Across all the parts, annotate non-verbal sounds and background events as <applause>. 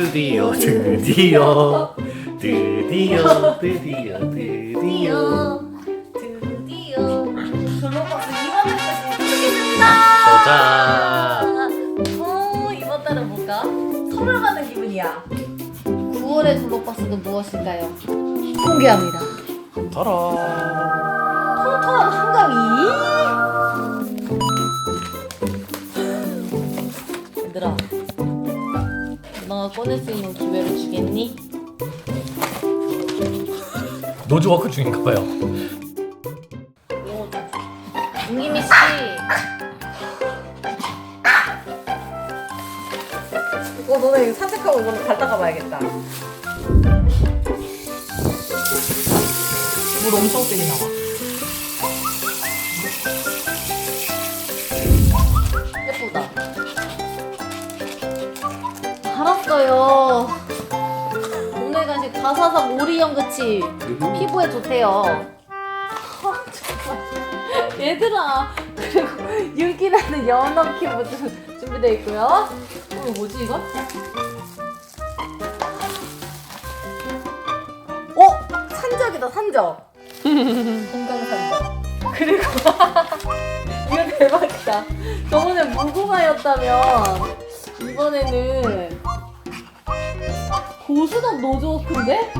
드디어 드디어 드디어 드디어 드디어 드디어 블록버스 이번 달까지 끝입니다. 보자 어 이번 달은 뭔가 선물 받는 기분이야. 9월의 블록버스는 무엇일까요? 공개합니다. 타라 통통한 한가위. 얘들아, 너가 꺼낼 수 있는 기회를 주겠니? 노즈워크 중인가 봐요 김기미 씨. 어 너네 이거 산책하고 이거는 갔다가 봐야겠다. 물 엄청 세게 나와. 알았어요. 오늘 간식 가사삭 오리연 그치 피부에 좋대요. 아, 정말. 얘들아 그리고 윤기나는 연어 좀 준비되어 있고요. 어 뭐지 이거? 어 산적이다 산적. 건강 산적. 그리고 <laughs> 이거 대박이다. 저번에 무궁화였다면 이번에는 노즈워크인데?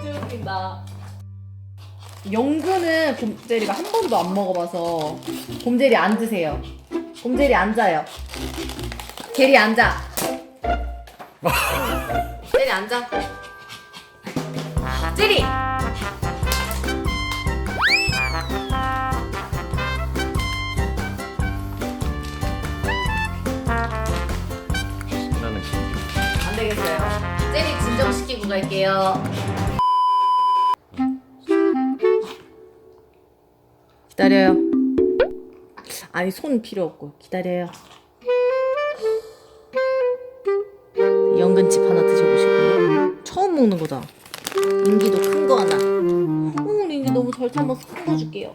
진짜 웃긴다. 영구는 곰제리가 한 번도 안 먹어봐서 곰제리 앉으세요. 곰제리 앉아요. 제리 앉아. 제리 앉아. 제리. 진정시키고 갈게요. 기다려요. 아니 손 필요 없고 기다려요. 연근칩 하나 드셔보시고요. 처음 먹는 거다. 인기도 큰 거 하나. 오, 인기 너무 잘 참아서 큰 거 줄게요.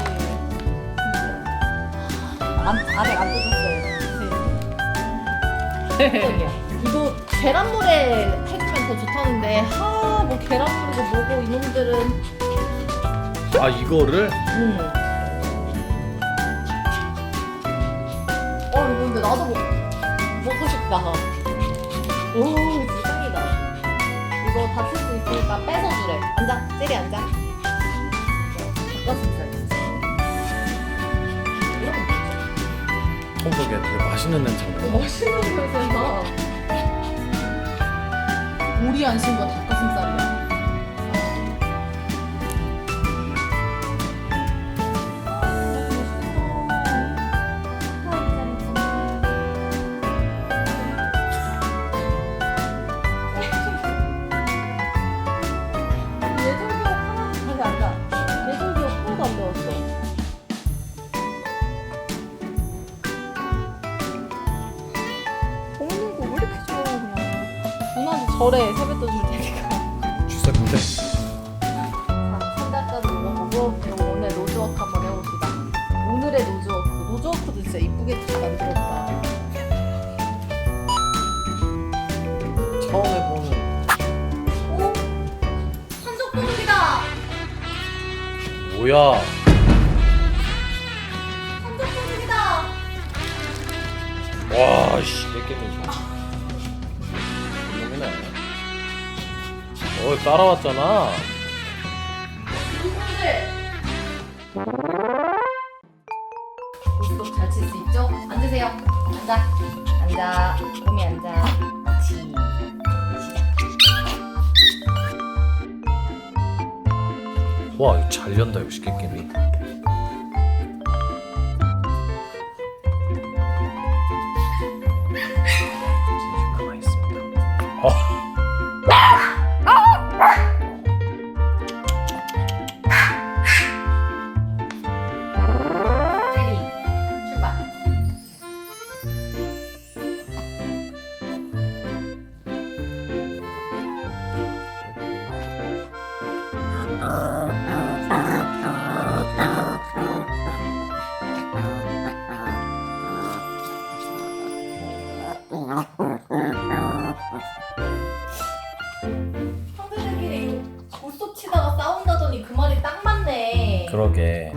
안, 아직 안 뜯었어요. 이거 계란물에 해주면 더 좋다는데, 하, 뭐 계란물이고 뭐고 이놈들은. 아 이거를 응. 어, 이거 근데 나도 먹, 먹고 싶다. 오, 진짜 짱이다. 이거 다칠 수 있으니까 뺏어주래. 앉아, 제리 앉아. 닭가슴살. 이 청소기가 되게 맛있는 냄새가 나 멋있는 냄새나. 오리 안심과 닭가슴살이야. 절해 세뱃돈 줄 테니까. 주사 근데. 자 산다까지 먹어보고 그리고 오늘 노즈워크 한번 해봅시다. 오늘의 노즈워크. 노즈워크도 진짜 이쁘게 잘 만들었다. 처음 해보는. 오? 한적도둑이다. 뭐야? 한적도둑이다. 와씨 뺏겠네 어 따라왔잖아 잘칠 수 있죠? 앉으세요. 앉아. 앉아. 몸이 앉아. 시작. 와잘 연다 역시 깻깨미 가만히 있습니다 아. 싸운다더니 그 말이 딱 맞네. 그러게.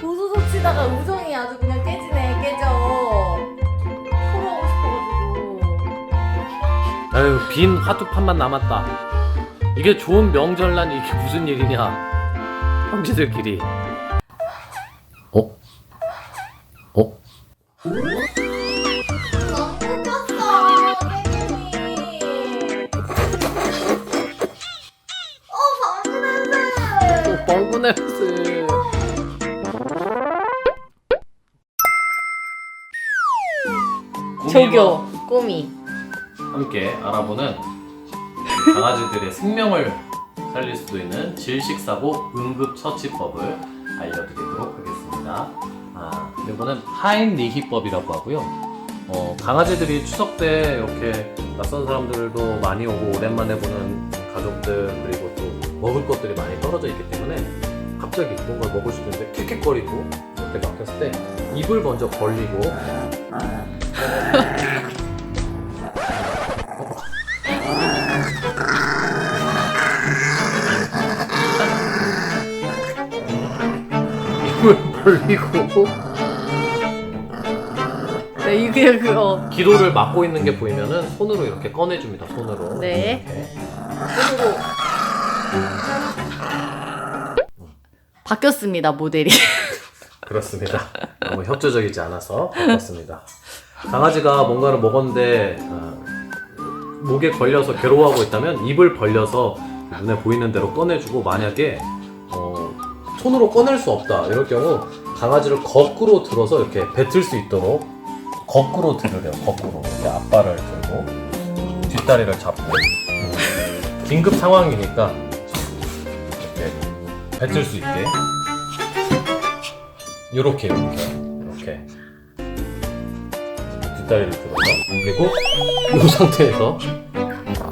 고소속 치다가 우정이 아주 그냥 깨지네 깨져 서로 하고 싶어가지고 아유 빈 화투판만 남았다. 이게 좋은 명절난 이게 무슨 일이냐? 형제들끼리. 어? 어? 뻥구 냄새. 조교 꼬미 함께 알아보는 강아지들의 생명을 살릴 수도 있는 질식사고 응급처치법을 알려드리도록 하겠습니다. 아, 이거는 하임리히법이라고 하고요. 어, 강아지들이 추석 때 이렇게 낯선 사람들도 많이 오고 오랜만에 보는 가족들 그리고 또 먹을 것들이 많이 떨어져 있기 때문에 갑자기 뭔가 먹고 싶은데 킥킥거리고 이렇게 막혔을 때 입을 먼저 벌리고 입을 벌리고 네 이게 그거 기도를 막고 있는 게 보이면은 손으로 이렇게 꺼내줍니다. 손으로. 네. 이렇게. 그리고 바뀌었습니다 모델이 그렇습니다. 너무 협조적이지 않아서 바꿨습니다. 강아지가 뭔가를 먹었는데 어, 목에 걸려서 괴로워하고 있다면 입을 벌려서 눈에 보이는 대로 꺼내주고 만약에 어, 손으로 꺼낼 수 없다 이럴 경우 강아지를 거꾸로 들어서 이렇게 뱉을 수 있도록 거꾸로 들으래요. 거꾸로 이렇게 앞발을 들고 뒷다리를 잡고 음, 긴급 상황이니까 이렇게 뱉을 수 있게. 요렇게 이렇게. 이렇게. 뒷다리를 들어서. 그리고 이 상태에서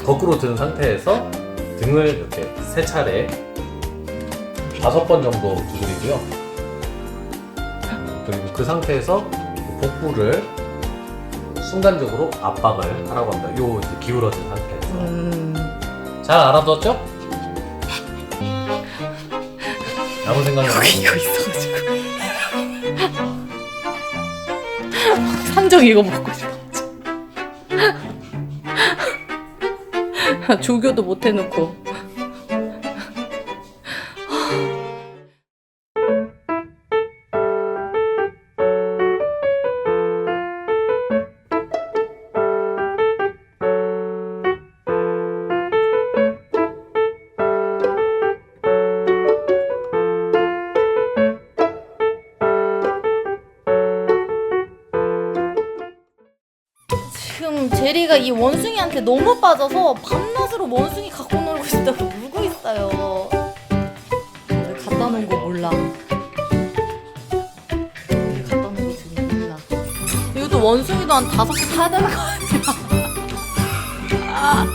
거꾸로 든 상태에서 등을 이렇게 세 차례 다섯 번 정도 두드리고요. 그리고 그 상태에서 복부를 순간적으로 압박을 하라고 합니다. 요 기울어진 상태에서. 음. 잘 알아뒀죠? 생각이 안 이거? 있어가지고. <laughs> 삼정 이거 먹고 싶어. <laughs> 조교도 못 해놓고 제리가 이 원숭이한테 너무 빠져서 밤낮으로 원숭이 갖고 놀고 싶다고 울고 있어요. 갖다 놓은 거 몰라. 어디 갖다 놓은 거 지금 몰라. 이것도 원숭이도 한 다섯 개 타야 되는 거 아니야? 아,